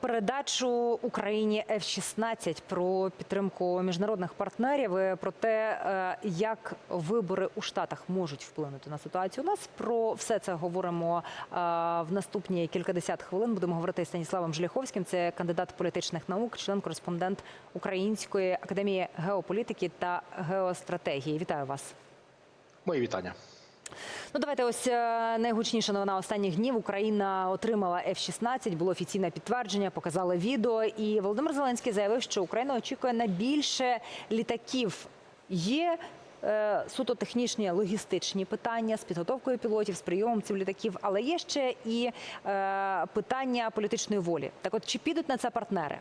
передачу Україні F-16, про підтримку міжнародних партнерів, про те, е, як вибори у Штатах можуть вплинути на ситуацію. У нас про все це говоримо е, в наступні кількадесят хвилин. Будемо говорити з Станіславом Желяховським. Це кандидат політичних наук, член-кореспондент Української академії геополітики та геостратегії. Вітаю вас. Мої вітання. Ну, давайте ось е, найгучніша новина останніх днів. Україна отримала F-16, було офіційне підтвердження, показали відео. І Володимир Зеленський заявив, що Україна очікує на більше літаків. Є е, суто технічні логістичні питання з підготовкою пілотів, з прийомом цих літаків, але є ще і е, питання політичної волі. Так, от чи підуть на це партнери?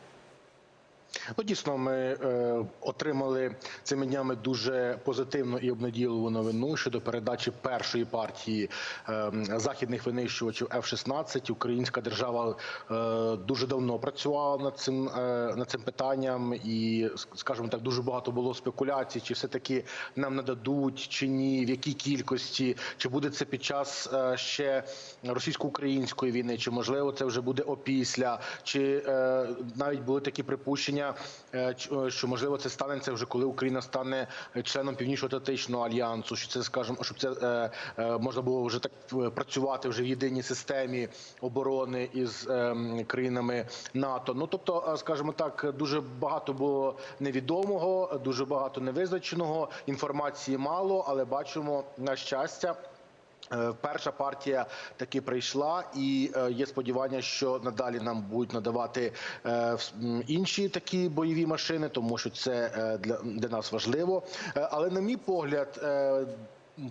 Ну, дійсно, ми е, отримали цими днями дуже позитивну і обнадійливу новину щодо передачі першої партії е, західних винищувачів F-16. Українська держава е, дуже давно працювала над цим е, над цим питанням, і скажімо так, дуже багато було спекуляцій, чи все таки нам нададуть чи ні, в якій кількості, чи буде це під час е, ще російсько-української війни, чи можливо це вже буде опісля, чи е, навіть були такі припущення, що можливо це станеться вже коли Україна стане членом Північно-Атлантичного альянсу. Що це скажімо, щоб це е, е, можна було вже так е, працювати вже в єдиній системі оборони із е, країнами НАТО. Ну тобто, е, скажімо так, дуже багато було невідомого, дуже багато невизначеного. Інформації мало, але бачимо на щастя. Е, Перша партія таки прийшла, і е, є сподівання, що надалі нам будуть надавати е, інші такі бойові машини, тому що це для, нас важливо. Але на мій погляд.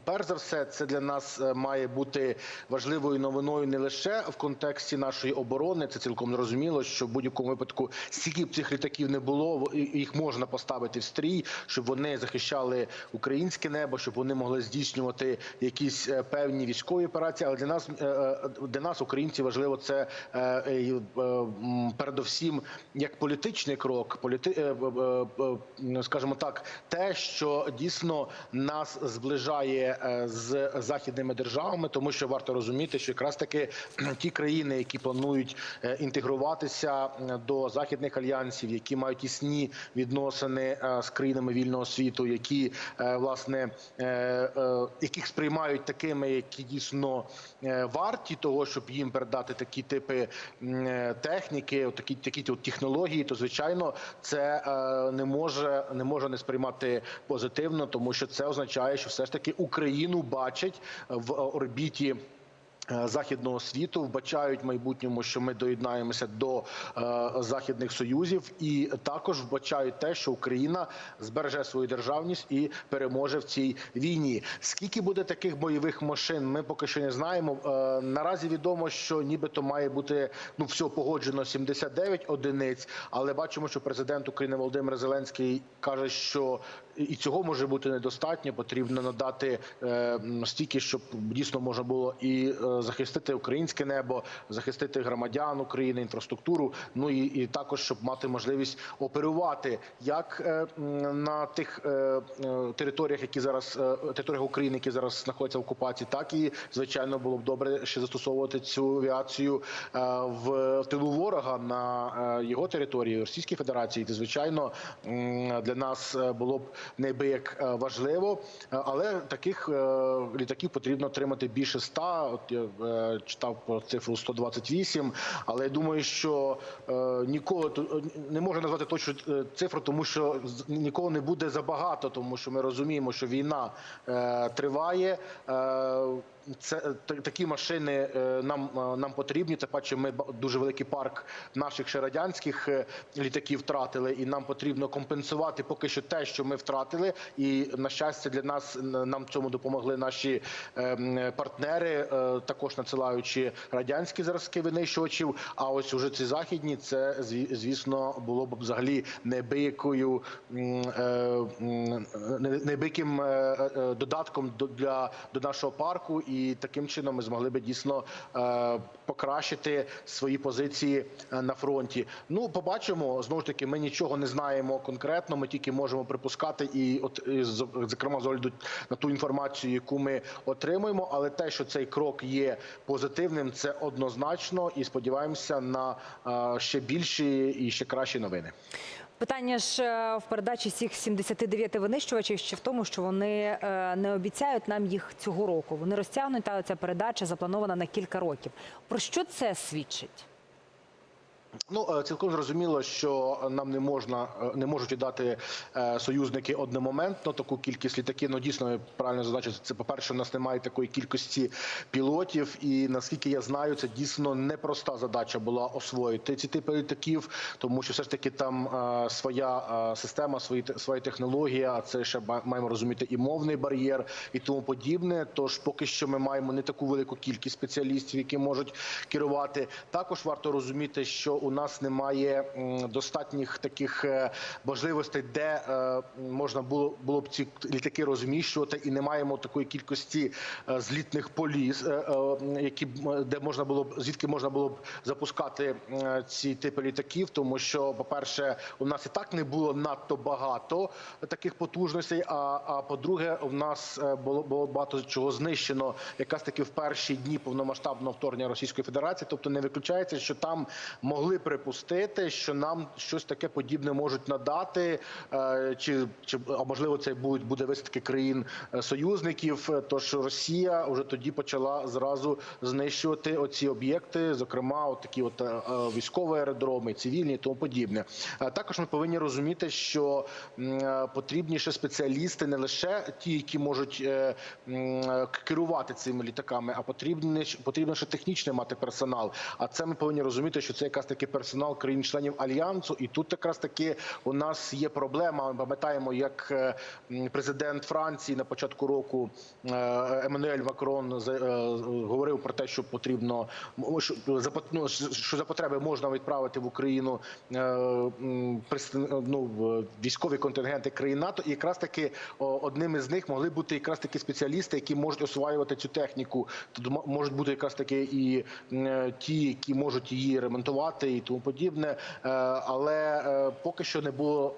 Перш за все, це для нас е, має бути важливою новиною не лише в контексті нашої оборони. Це цілком зрозуміло, що в будь-якому випадку скільки б цих літаків не було, їх можна поставити в стрій, щоб вони захищали українське небо, щоб вони могли здійснювати якісь е, певні військові операції. Але для нас е, для нас, українців, важливо це передовсім як політичний крок, політи, скажімо так, те, що дійсно нас зближає е, з західними державами, тому що варто розуміти, що якраз таки ті країни, які планують е, інтегруватися е, до західних альянсів, які мають тісні відносини з країнами вільного світу, які власне яких сприймають такими, які дійсно варті того, щоб їм передати такі типи техніки, такі такі технології, то звичайно це не може не може не сприймати позитивно, тому що це означає, що все ж таки Україну бачать в е, орбіті. е, Західного світу вбачають в майбутньому, що ми доєднаємося до е, західних союзів, і також вбачають те, що Україна збереже свою державність і переможе в цій війні. Скільки буде таких бойових машин, ми поки що не знаємо. Е, наразі відомо, що нібито має бути ну все погоджено 79 одиниць, але бачимо, що президент України Володимир Зеленський каже, що і цього може бути недостатньо. Потрібно надати е, стільки, щоб дійсно можна було і е, захистити українське небо, захистити громадян України, інфраструктуру. Ну і, і також щоб мати можливість оперувати як е, на тих територіях, які зараз територіях України, які зараз знаходяться в окупації, так і звичайно було б добре ще застосовувати цю авіацію в тилу ворога на його території Російської Федерації. Це звичайно для нас було б неабияк як важливо, Е, але таких е, літаків потрібно отримати більше ста. От я е, читав про цифру 128, але я думаю, що е, ніколи не можна назвати точну е, цифру, тому що ніколи не буде забагато, тому що ми розуміємо, що війна е, триває. Е, це такі машини е, нам е, нам потрібні. Це паче ми дуже великий парк наших ще радянських е, літаків втратили, і нам потрібно компенсувати поки що те, що ми втратили. І на щастя, для нас нам цьому допомогли наші е, партнери, е, також надсилаючи радянські зразки винищувачів. А ось уже ці західні, це зві- звісно було б взагалі неабиякою м, е, не- неабияким е, е, додатком до для до нашого парку. І таким чином ми змогли би дійсно е, покращити свої позиції е, на фронті. Ну, побачимо знову ж таки. Ми нічого не знаємо конкретно. Ми тільки можемо припускати, і от зокрема з огляду на ту інформацію, яку ми отримуємо. Але те, що цей крок є позитивним, це однозначно. І сподіваємося на е, ще більші і ще кращі новини. Питання ж е, в передачі цих 79 винищувачів ще в тому, що вони е, не обіцяють нам їх цього року. Вони розтягнуть, та ця передача запланована на кілька років. Про що це свідчить? Ну е, цілком зрозуміло, що нам не можна е, не можуть віддати е, союзники одномоментно таку кількість літаків. Ну дійсно ви правильно зазначили, Це по перше, у нас немає такої кількості пілотів, і наскільки я знаю, це дійсно непроста задача була освоїти ці типи літаків, тому що все ж таки там своя система, свої своя технологія. Це ще маємо розуміти і мовний бар'єр, і тому подібне. Тож поки що ми маємо не таку велику кількість спеціалістів, які можуть керувати. Також варто розуміти, що у нас немає достатніх таких е, можливостей, де е, можна було було б ці літаки розміщувати, і не маємо такої кількості е, злітних поліс, е, які де можна було б звідки можна було б запускати ці типи літаків, тому що, по-перше, у нас і так не було надто багато таких потужностей. А, а по-друге, у нас було, було багато чого знищено, якраз таки в перші дні повномасштабного вторгнення Російської Федерації. Тобто не виключається, що там могли припустити, що нам щось таке подібне можуть надати, е, чи, чи а можливо це будуть буде висадки країн е, союзників. Тож Росія вже тоді почала зразу знищувати оці об'єкти, зокрема, от такі от е, військові аеродроми, цивільні і тому подібне. Також ми повинні розуміти, що потрібні ще спеціалісти, не лише ті, які можуть керувати цими літаками, а потрібні потрібно ще технічний мати персонал. А це ми повинні розуміти, що це якраз таки персонал країн-членів альянсу, і тут якраз таки у нас є проблема. Ми пам'ятаємо, як е, президент Франції на початку року е, Еммануель Макрон е, говорив про те, що потрібно що за пот- ну, за потреби можна відправити в Україну ну, військові контингенти країн НАТО, і якраз таки одним із них могли бути якраз таки спеціалісти, які можуть осваювати цю техніку. Тут можуть бути якраз таки і ті, які можуть її ремонтувати і тому подібне. Е, Але е, поки що не було.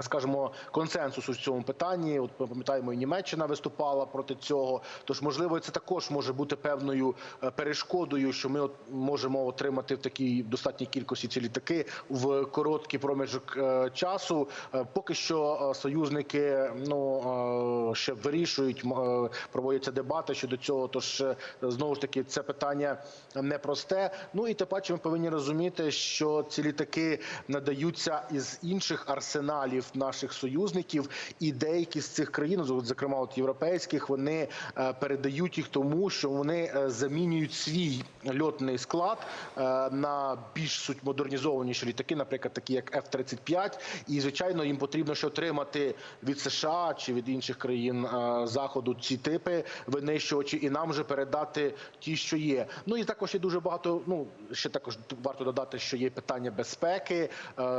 Скажімо, консенсусу в цьому питанні. От ми пам'ятаємо, і Німеччина виступала проти цього. Тож, можливо, це також може бути певною е, перешкодою, що ми от можемо отримати в такій достатній кількості ці літаки в короткий проміжок е, часу. Е, Поки що союзники ну ще вирішують, проводяться дебати щодо цього. Тож знову ж таки це питання непросте. Ну і паче ми повинні розуміти, що ці літаки надаються із інших арсеналів наших союзників, і деякі з цих країн, зокрема от європейських, вони е, передають їх тому, що вони е, замінюють свій льотний склад е, на більш суть модернізованіші літаки, наприклад, такі як F-35. І звичайно, їм потрібно ще отримати від США чи від інших країн заходу ці типи винищувачі, і нам вже передати ті, що є. Ну і також є дуже багато. Ну ще також варто додати, що є питання безпеки,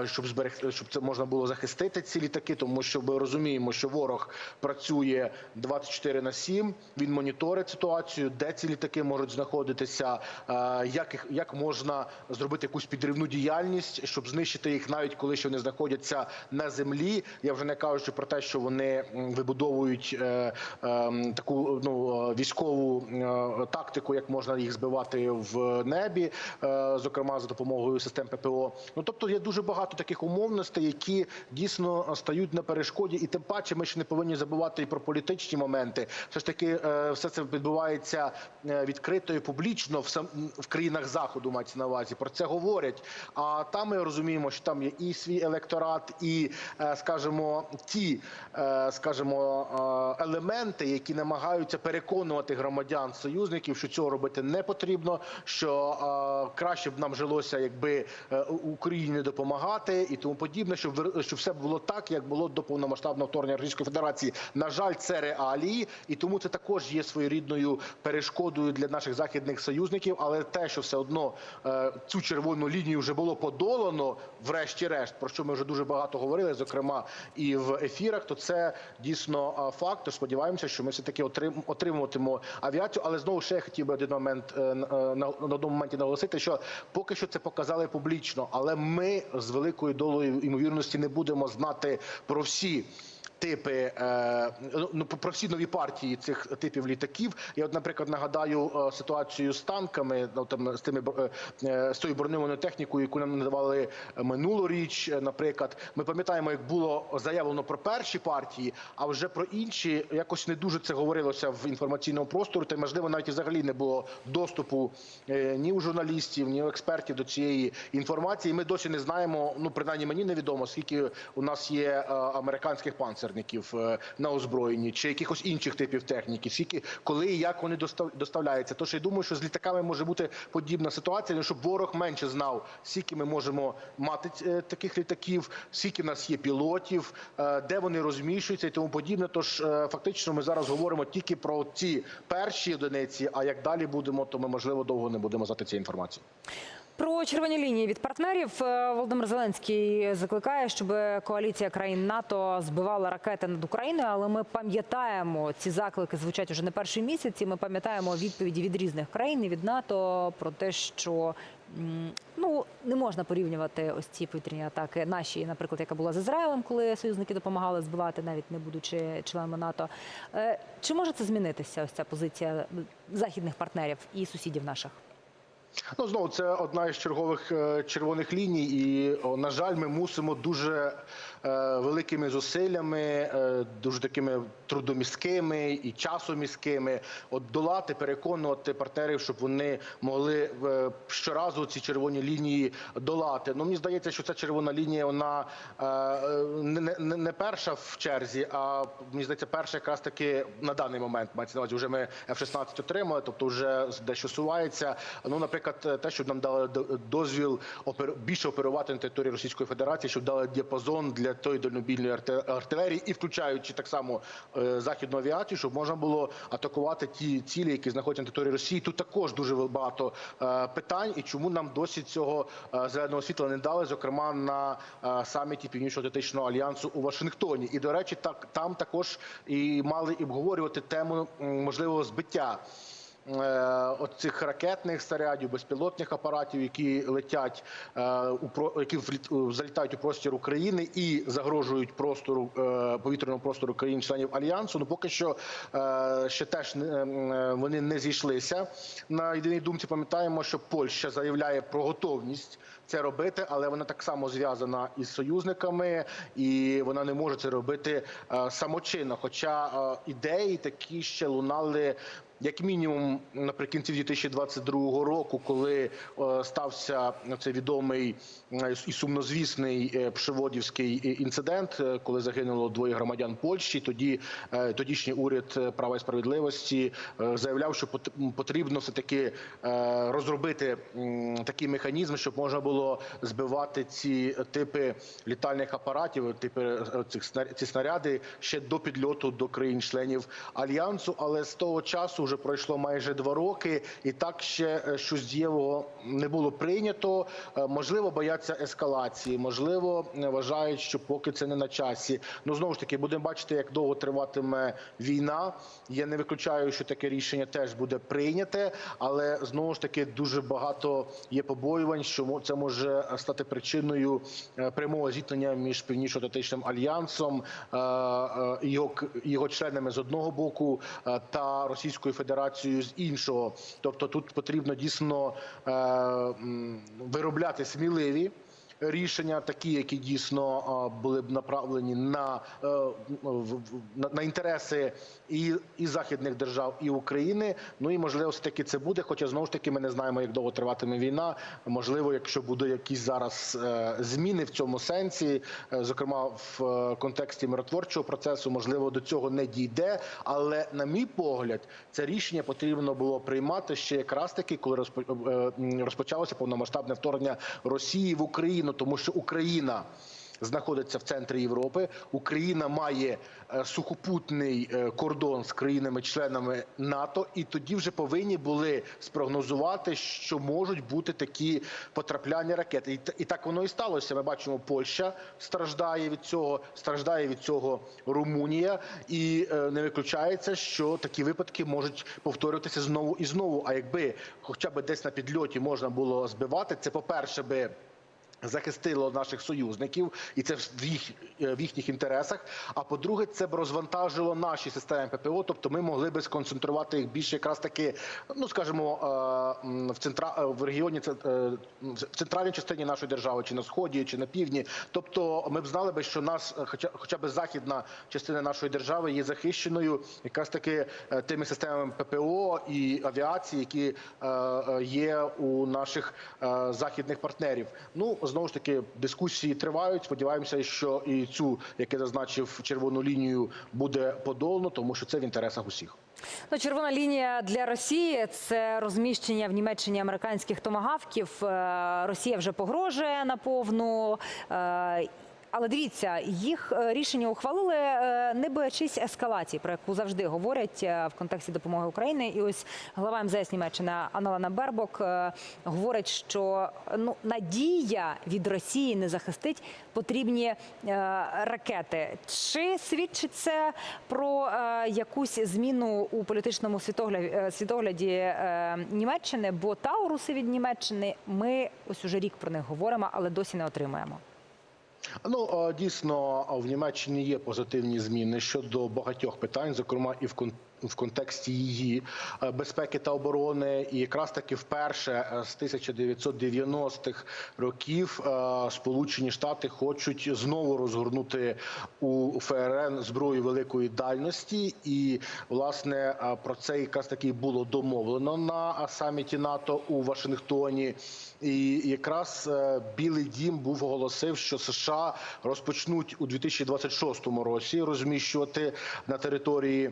щоб зберегти, щоб це можна було захистити ці літаки, тому що ми розуміємо, що ворог працює 24 на 7, Він моніторить ситуацію, де ці літаки можуть знаходитися, е, як їх як можна зробити якусь підривну діяльність, щоб знищити їх, навіть коли ще вони знаходяться на землі. Я вже не кажучи про те, що вони вибудовують е, е, таку ну е, військову е, тактику, як можна їх збивати в небі, е, зокрема за допомогою систем ППО. Ну тобто є дуже багато таких умовностей, які дійсно стають на перешкоді, і тим паче ми ще не повинні забувати і про політичні моменти. Все ж таки, е, все це відбувається е, відкрито і публічно в сам в країнах заходу. Мається на увазі про це говорять. А там ми розуміємо, що там є і свій електорат, і е, скажімо, ті, скажімо, елементи, які намагаються переконувати громадян союзників, що цього робити не потрібно, що краще б нам жилося, якби Україні допомагати і тому подібне, щоб щоб все все було так, як було до повномасштабного вторгнення Російської Федерації. На жаль, це реалії, і тому це також є своєрідною перешкодою для наших західних союзників. Але те, що все одно е, цю червону лінію вже було подолано, врешті-решт, про що ми вже дуже багато говорили, зокрема і в ефірах, то це дійсно е, факт. Тож сподіваємося, що ми все таки отрим, отримуватимемо авіацію. Але знову ще я хотів би один момент е, на, одному моменті наголосити, що поки що це показали публічно, але ми з великою долею ймовірності не будемо знати про всі. Типи е, ну про всі нові партії цих типів літаків. Я, от, наприклад, нагадаю е, ситуацію з танками, ну там з тими е, з тою броньованою технікою, яку нам надавали минулоріч. Наприклад, ми пам'ятаємо, як було заявлено про перші партії, а вже про інші якось не дуже це говорилося в інформаційному просторі. Та можливо, навіть взагалі не було доступу ні у журналістів, ні у експертів до цієї інформації. Ми досі не знаємо. Ну принаймні мені невідомо, скільки у нас є американських панцерників е, на озброєнні чи якихось інших типів техніки, скільки коли і як вони доставляються. Тож я думаю, що з літаками може бути подібна ситуація, ну, щоб ворог менше знав, скільки ми можемо мати е, таких літаків, скільки в нас є пілотів, е, де вони розміщуються і тому подібне. Тож фактично ми зараз говоримо тільки про ці перші одиниці. А як далі будемо, то ми можливо довго не будемо знати цієї інформації. Про червоні лінії від партнерів е, Володимир Зеленський закликає, щоб коаліція країн НАТО збивала ракети над Україною. Але ми пам'ятаємо, ці заклики звучать уже не перший місяць. і Ми пам'ятаємо відповіді від різних країн від НАТО про те, що ну не можна порівнювати ось ці повітряні атаки. Наші, наприклад, яка була з Ізраїлем, коли союзники допомагали збивати, навіть не будучи членами НАТО. Е, Чи може це змінитися? Ось ця позиція західних партнерів і сусідів наших? Ну знову це одна із чергових е, червоних ліній, і на жаль, ми мусимо дуже е, великими зусиллями, е, дуже такими трудомісткими і часомісткими от долати, переконувати партнерів, щоб вони могли е, щоразу ці червоні лінії долати. Ну мені здається, що ця червона лінія вона е, е, не, не, перша в черзі, а мені здається, перша якраз таки на даний момент мається на увазі. Вже ми F-16 отримали, тобто вже дещо сувається. Ну, наприклад, те, щоб нам дали дозвіл більше оперувати на території Російської Федерації, щоб дали діапазон для тої дальнобільної артилерії, і включаючи так само західну авіацію, щоб можна було атакувати ті цілі, які знаходяться на території Росії. Тут також дуже багато е, питань, і чому нам досі цього е, зеленого світла не дали, зокрема на е, саміті Північно-Атлантичного альянсу у Вашингтоні. І до речі, так там також і мали і обговорювати тему можливого збиття е, от цих ракетних снарядів, безпілотних апаратів, які летять е, які вліт- залітають у простір України і загрожують простору е, повітряному простору країн-членів альянсу. Ну поки що е, ще теж е, вони не зійшлися на єдиній думці. Пам'ятаємо, що Польща заявляє про готовність. Це робити, але вона так само зв'язана із союзниками, і вона не може це робити е, самочинно. Хоча е, ідеї такі ще лунали як мінімум наприкінці 2022 року, коли е, стався цей відомий е, і сумнозвісний е, пшеводівський інцидент, коли загинуло двоє громадян Польщі. Тоді тодішній уряд права і справедливості заявляв, що пот- потрібно все таки розробити м, такі механізми, щоб можна було збивати ці типи літальних апаратів, типи цих ці снаряди ще до підльоту до країн-членів альянсу. Але з того часу вже пройшло майже два роки, і так ще е, щось дієвого не було прийнято. Е, Можливо, бояться ескалації, можливо, е, вважають, що поки це не на часі. Ну знову ж таки, будемо бачити, як довго триватиме війна. Я не виключаю, що таке рішення теж буде прийняте, але знову ж таки дуже багато є побоювань, що це може стати причиною прямого зіткнення між північно-атлантичним альянсом, його його членами з одного боку та Російською Федерацією з іншого. Тобто тут потрібно дійсно е, виробляти сміливі. Рішення такі, які дійсно були б направлені на, е, на, на інтереси і, і західних держав, і України. Ну і можливо, все таки це буде. Хоча знову ж таки ми не знаємо, як довго триватиме війна. Можливо, якщо буде якісь зараз е, зміни в цьому сенсі, е, зокрема в контексті миротворчого процесу, можливо, до цього не дійде. Але на мій погляд, це рішення потрібно було приймати ще якраз таки, коли розпо- розпочалося повномасштабне вторгнення Росії в Україну, тому що Україна. знаходиться в центрі Європи. Україна має е, сухопутний е, кордон з країнами-членами НАТО, і тоді вже повинні були спрогнозувати, що можуть бути такі потрапляння ракет. І, так воно і сталося. Ми бачимо, Польща страждає від цього, страждає від цього Румунія, і е, не виключається, що такі випадки можуть повторюватися знову і знову. А якби хоча б десь на підльоті можна було збивати, це по перше би. Захистило наших союзників, і це в їх е, в їхніх інтересах. А по-друге, це б розвантажило наші системи ППО. Тобто, ми могли би сконцентрувати їх більше, якраз таки, ну скажімо, е, в центра е, в регіоні в центральній частині нашої держави, чи на сході, чи на півдні. Тобто, ми б знали би, що нас, хоча хоча б західна частина нашої держави є захищеною, якраз таки тими системами ППО і авіації, які є у наших західних партнерів. Ну знову ж таки дискусії тривають. Сподіваємося, що і цю, як я зазначив, червону лінію буде подолано, тому що це в інтересах усіх. Ну, червона лінія для Росії це розміщення в Німеччині американських томагавків. Е, Росія вже погрожує наповну. Але дивіться, їх е, рішення ухвалили, е, не боячись ескалації, про яку завжди говорять е, в контексті допомоги України. І ось глава МЗС Німеччини Аналана Бербок говорить, що ну надія від Росії не захистить потрібні ракети. Чи свідчить це про якусь зміну у політичному світогляді, світогляді Німеччини? Бо Тауруси від Німеччини ми ось уже рік про них говоримо, але досі не отримуємо. Ну дійсно в Німеччині є позитивні зміни щодо багатьох питань, зокрема і в кон- в контексті її е, безпеки та оборони, і якраз таки вперше е, з 1990-х років е, Сполучені Штати хочуть знову розгорнути у ФРН зброю великої дальності, і власне про це якраз таки було домовлено на саміті НАТО у Вашингтоні. І якраз Білий Дім був оголосив, що США розпочнуть у 2026 році розміщувати на території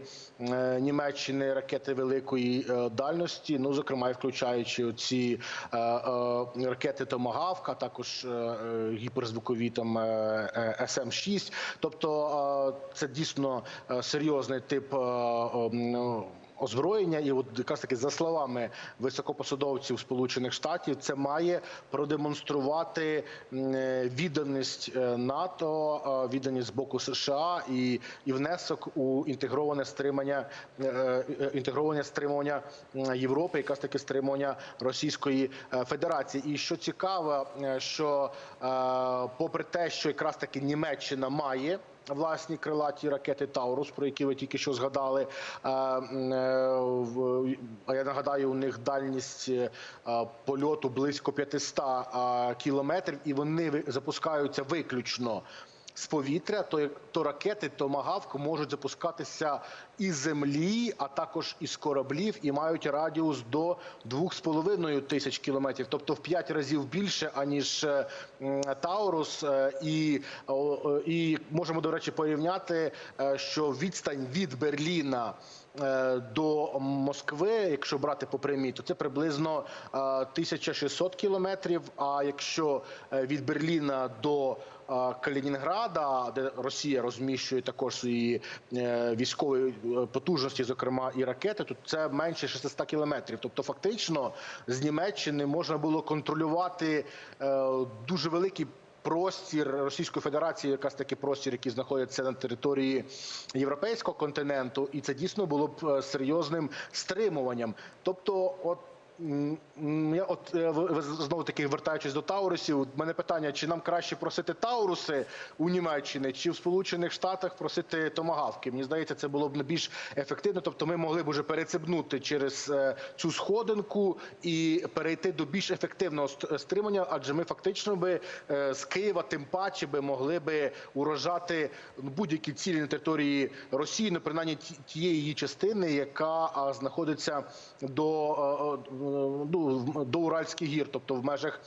Німеччини ракети великої е, дальності. Ну зокрема, і включаючи ці е, е, ракети Томагавка, також гіперзвукові там е, СМ-6. Тобто е, це дійсно серйозний тип. Озброєння, і от якраз таки за словами високопосадовців Сполучених Штатів, це має продемонструвати е, відданість е, НАТО, е, відданість з боку США і, і внесок у інтегроване стримання інтегроване стримування Європи, якраз таки стримування Російської Федерації. І що цікаво, що попри те, що якраз таки Німеччина має власні крилаті ракети Таурус, про які ви тільки що згадали. Е, е, я нагадаю, у них дальність е, польоту близько 500 е, кілометрів, і вони запускаються виключно. З повітря, то, то ракети Томагавк можуть запускатися із землі, а також із кораблів, і мають радіус до 2,5 тисяч кілометрів, тобто в 5 разів більше аніж е, Таурус. Е, І, і можемо до речі порівняти, е, що відстань від Берліна. До Москви, якщо брати по прямій, то це приблизно е, 1600 кілометрів. А якщо від Берліна до Калінінграда, де Росія розміщує також свої е, військові е, потужності, зокрема і ракети, то це менше 600 кілометрів. Тобто, фактично, з Німеччини можна було контролювати е, дуже великий. Простір Російської Федерації, якраз таки простір, який знаходиться на території європейського континенту, і це дійсно було б е, серйозним стримуванням. Тобто, от я от е, ви- знову таки вертаючись до Таурусів, у мене питання: чи нам краще просити Тауруси у Німеччині, чи в Сполучених Штатах просити томагавки? Мені здається, це було б більш ефективно. Тобто, ми могли б уже перецебнути через е, цю сходинку і перейти до більш ефективного стримання, адже ми фактично би е, з Києва тим паче би могли би уражати ну, будь-які цілі на території Росії, ну принаймні ті- тієї її частини, яка знаходиться до ну, до Уральських гір, тобто в межах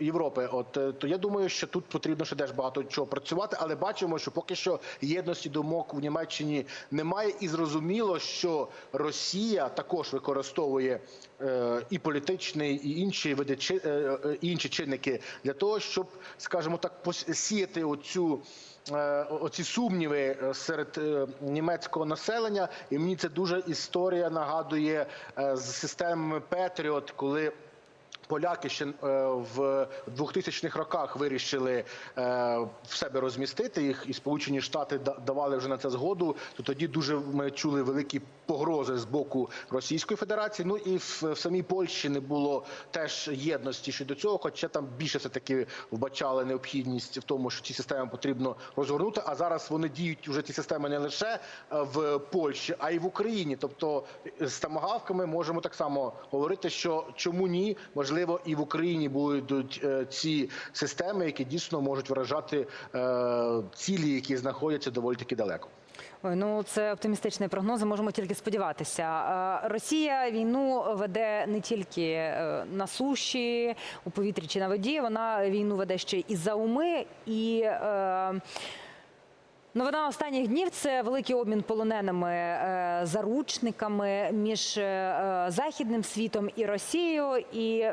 Європи. От е, то я думаю, що тут потрібно ще теж багато чого працювати, але бачимо, що поки що єдності думок в Німеччині немає, і зрозуміло, що Росія також використовує е, і політичний, і інші види е, е, інші чинники для того, щоб, скажімо так, посіяти оцю. Е, Оці сумніви е, серед е, німецького населення, і мені це дуже історія нагадує з системами Петріот, коли Поляки ще в 2000-х роках вирішили в себе розмістити їх, і Сполучені Штати давали вже на це згоду. То тоді дуже ми чули великі погрози з боку Російської Федерації. Ну і в, в самій Польщі не було теж єдності щодо цього, хоча там більше все таки вбачали необхідність в тому, що ці системи потрібно розгорнути. А зараз вони діють уже ці системи не лише е, в Польщі, а й в Україні. Тобто з тамагавками можемо так само говорити, що чому ні, можливо, і в Україні будуть е, ці системи, які дійсно можуть виражати е, цілі, які знаходяться доволі таки далеко. Ой, ну це оптимістичний прогноз. Можемо тільки сподіватися. Е, Росія війну веде не тільки е, на суші, у повітрі чи на воді. Вона війну веде ще і за уми. І е, новина останніх днів це великий обмін полоненими е, заручниками між е, західним світом і Росією. І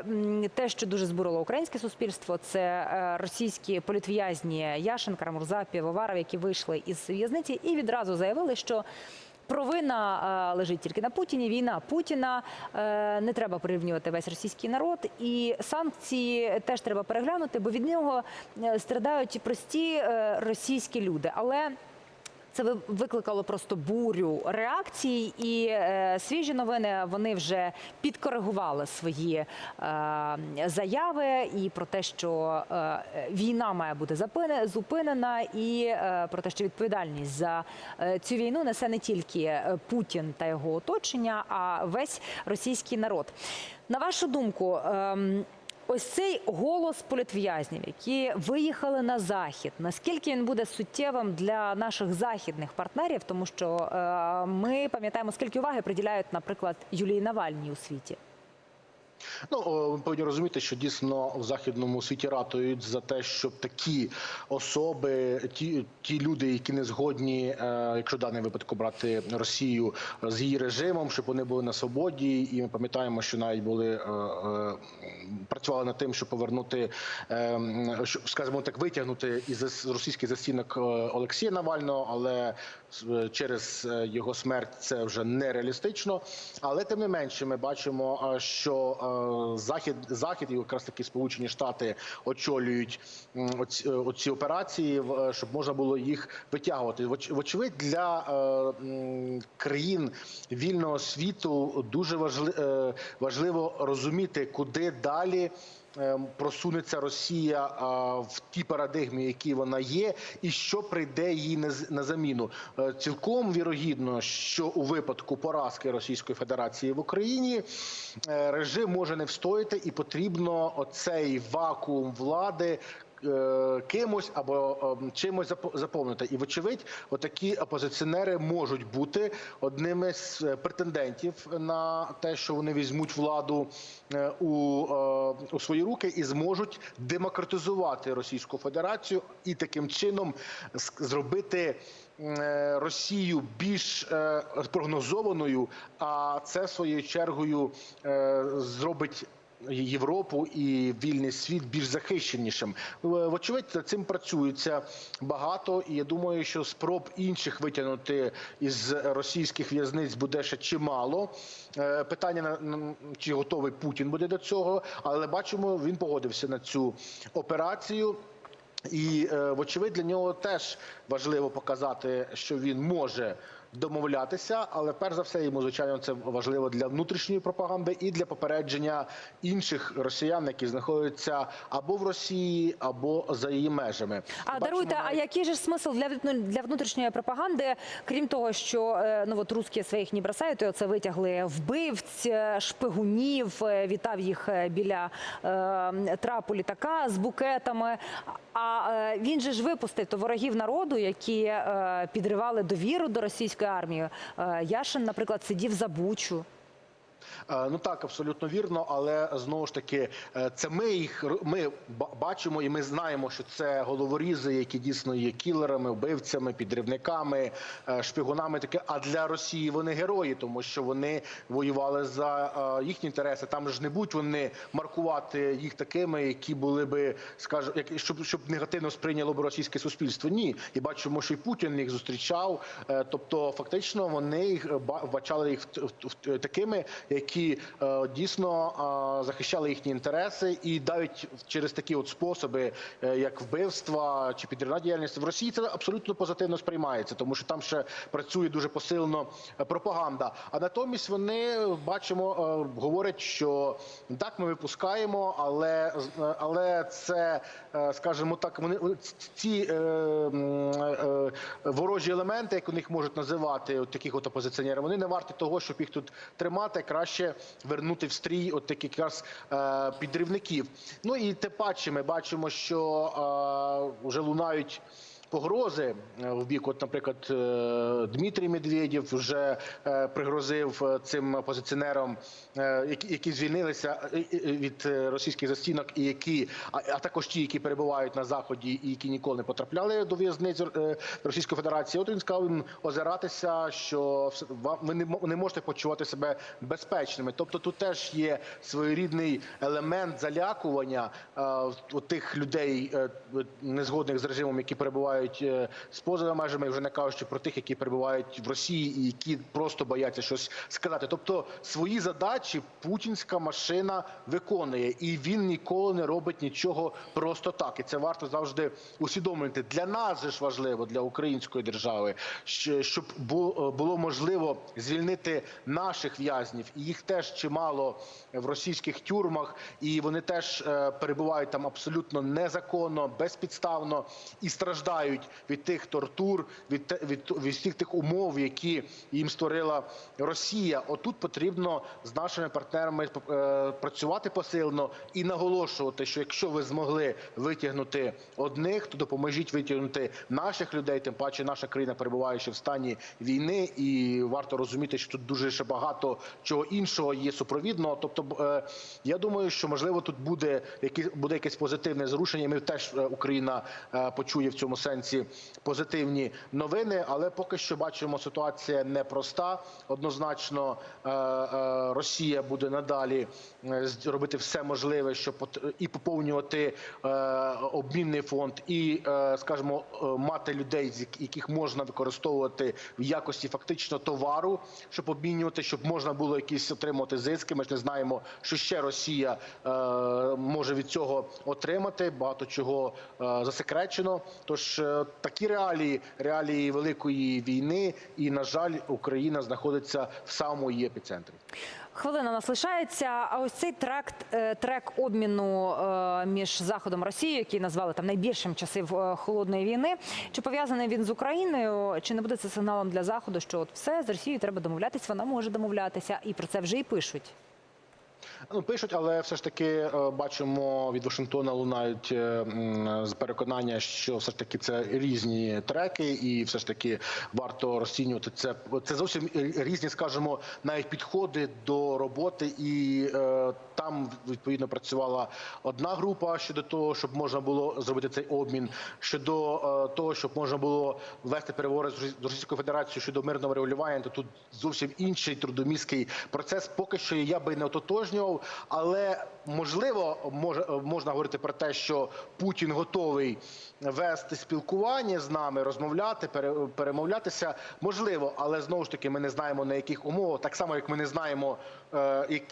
те, що дуже збурило українське суспільство, це е, російські політв'язні Яшин, Карамурза, Півоваров, які вийшли із в'язниці і відразу заявили, що. Провина лежить тільки на Путіні. Війна Путіна е, не треба порівнювати весь російський народ, і санкції теж треба переглянути, бо від нього е, страдають прості е, російські люди. Але це ви- викликало просто бурю реакцій, і е, свіжі новини вони вже підкоригували свої е, заяви і про те, що е, війна має бути зупинена, і про те, що відповідальність за цю війну несе не тільки Путін та його оточення, а весь російський народ. На вашу думку. ем, Ось цей голос політв'язнів, які виїхали на захід. Наскільки він буде суттєвим для наших західних партнерів, тому що е, ми пам'ятаємо, скільки уваги приділяють, наприклад, Юлії Навальній у світі. Ну ви повинні розуміти, що дійсно в західному світі ратують за те, щоб такі особи, ті, ті люди, які не згодні, е, якщо в даному випадку брати Росію е, з її режимом, щоб вони були на свободі. І ми пам'ятаємо, що навіть були е, працювали над тим, щоб повернути, щоб, скажімо так, витягнути із російських застінок Олексія Навального, але через е, його смерть це вже нереалістично. Але тим не менше, ми бачимо, е, що е, захід захід і якраз таки Сполучені Штати очолюють оці, е, оці операції, е, щоб можна було їх витягувати. Воч- Вочевидь, для е, країн вільного світу дуже важли- е, важливо розуміти, куди далі. Е, Просунеться Росія в тій парадигмі, які вона є, і що прийде їй на заміну. Е, Цілком вірогідно, що у випадку поразки Російської Федерації в Україні е, режим може не встояти, і потрібно оцей вакуум влади. Е, Кимось або ем, чимось запо- заповнити, і вочевидь, отакі опозиціонери можуть бути одними з е, претендентів на те, що вони візьмуть владу е, у, у свої руки і зможуть демократизувати Російську Федерацію і таким чином зробити Росію більш прогнозованою, а це своєю чергою зробить. Європу і вільний світ більш захищенішим. Е, Вочевидь, над цим працюється багато, і я думаю, що спроб інших витягнути із російських в'язниць буде ще чимало. Е, Питання чи готовий Путін буде до цього, але бачимо, він погодився на цю операцію. І е, вочевидь для нього теж важливо показати, що він може домовлятися, але перш за все йому звичайно це важливо для внутрішньої пропаганди і для попередження інших росіян, які знаходяться або в Росії, або за її межами. А Бачимо даруйте, а який же смисл для для внутрішньої пропаганди, крім того, що е, ну от русські своїх не бросають, і оце витягли вбивць, е, шпигунів, е, вітав їх біля е, трапу літака з букетами. А е, він же ж випустив то ворогів народу, які е, підривали довіру до російської армії. Е, Яшин, наприклад, сидів за бучу. Е, Ну так, абсолютно вірно, але знову ж таки, е, це ми їх ми бачимо і ми знаємо, що це головорізи, які дійсно є кілерами, вбивцями, підривниками, е, шпигунами. Таке. А для Росії вони герої, тому що вони воювали за їхні інтереси. Там ж не будуть вони маркувати їх такими, які були би, скажімо, як щоб щоб негативно сприйняло б російське суспільство. Ні, і бачимо, що і Путін їх зустрічав. Тобто, фактично, вони їх бачали їх такими, які е, дійсно е, захищали їхні інтереси, і навіть через такі от способи, е, як вбивства чи підривна діяльність в Росії, це абсолютно позитивно сприймається, тому що там ще працює дуже посильно е, пропаганда. А натомість вони бачимо, говорять, що так ми випускаємо, але але це, скажімо так, вони- ці е, е, ворожі елементи, як у них можуть називати от таких от опозиціонерів, вони не варті того, щоб їх тут тримати. Краще вернути в стрій от таких якраз е, підривників. Ну і те паче, ми бачимо, що е, вже лунають. Погрози е, в бік, от, наприклад, е, Дмитрій Медведєв вже е, пригрозив цим опозиціонерам, які, звільнилися від російських застінок, і які, а, також ті, які перебувають на заході і які ніколи не потрапляли до в'язниць Російської Федерації. От він сказав їм озиратися, що ви не мо- не можете почувати себе безпечними. Тобто тут теж є своєрідний елемент залякування от тих людей незгодних з режимом, які перебувають е, поза межами, вже не кажучи про тих, які перебувають в Росії і які просто бояться щось сказати. Тобто свої задачі путінська машина виконує, і він ніколи не робить нічого просто так. І це варто завжди усвідомлювати. Для нас же ж важливо, для української держави, щоб було можливо звільнити наших в'язнів. І їх теж чимало в російських тюрмах, і вони теж е, перебувають там абсолютно незаконно, безпідставно і страждають від тих тортур, від від, від всіх тих умов, які їм створила Росія. Отут потрібно з нашими партнерами е, працювати посилено і наголошувати, що якщо ви змогли витягнути одних, то допоможіть витягнути наших людей. Тим паче, наша країна перебуває ще в стані війни, і варто розуміти, що тут дуже ще багато чого іншого є супровідного. Тобто, е, я думаю, що можливо тут буде буде якесь позитивне зрушення. Ми теж е, Україна почує в цьому сенсі позитивні новини, але поки що бачимо, ситуація непроста. Однозначно, е, е, Росія буде надалі е, робити все можливе, щоб і поповнювати обмінний фонд, і скажімо, мати людей, з яких можна використовувати в якості фактично товару, щоб обмінювати, щоб можна було якісь отримати зиски. Ми ж не знаємо, що ще Росія може від цього отримати. Багато чого засекречено. Тож такі реалії, реалії великої війни, і на жаль, Україна знаходиться в самому її епіцентрі. Хвилина нас лишається. А ось цей трек, трек обміну е, між заходом Росією, який назвали там найбільшим часів е, холодної війни. Чи пов'язаний він з Україною? Чи не буде це сигналом для заходу? Що от все з Росією треба домовлятись? Вона може домовлятися, і про це вже і пишуть. Ну, пишуть, але все ж таки е, бачимо від Вашингтона лунають е, переконання, що все ж таки це різні треки, і все ж таки варто розцінювати це. Це зовсім різні, скажімо, навіть підходи до роботи, і е, там відповідно працювала одна група щодо того, щоб можна було зробити цей обмін, щодо е, того, щоб можна було вести переговори з Російською Федерацією щодо мирного регулювання, то тут зовсім інший трудоміський процес. Поки що я би не ототожнював, але можливо може можна говорити про те, що Путін готовий вести спілкування з нами, розмовляти, пере- перемовлятися. Можливо, але знову ж таки ми не знаємо на яких умовах, так само як ми не знаємо,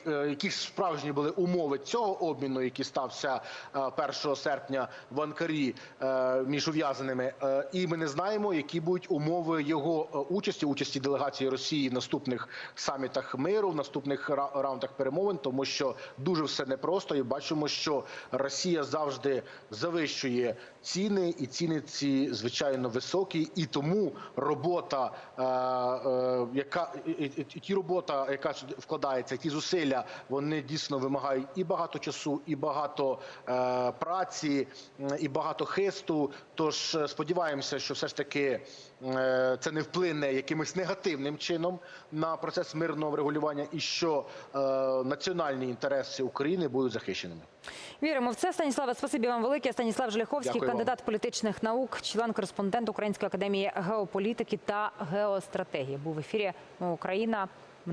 які ж справжні були умови цього обміну, який стався е, 1 серпня в Анкарі е, між ув'язаними, Е, і ми не знаємо, які будуть умови його е, участі, участі делегації Росії в наступних самітах миру, в наступних раундах перемовин, тому що дуже все непросто, і бачимо, що Росія завжди завищує ціни, і ціни ці звичайно високі, і тому робота, е, е, яка і, ті робота, яка вкладається. Відбувається, ті зусилля вони дійсно вимагають і багато часу, і багато е, праці, і багато хисту. Тож е, сподіваємося, що все ж таки е, це не вплине якимось негативним чином на процес мирного врегулювання, і що е, національні інтереси України будуть захищеними. Віримо в це. Станіславе, спасибі вам велике. Станіслав Жліховський, Дякую вам. кандидат політичних наук, член-кореспондент Української академії геополітики та геостратегії. Був в ефірі Україна.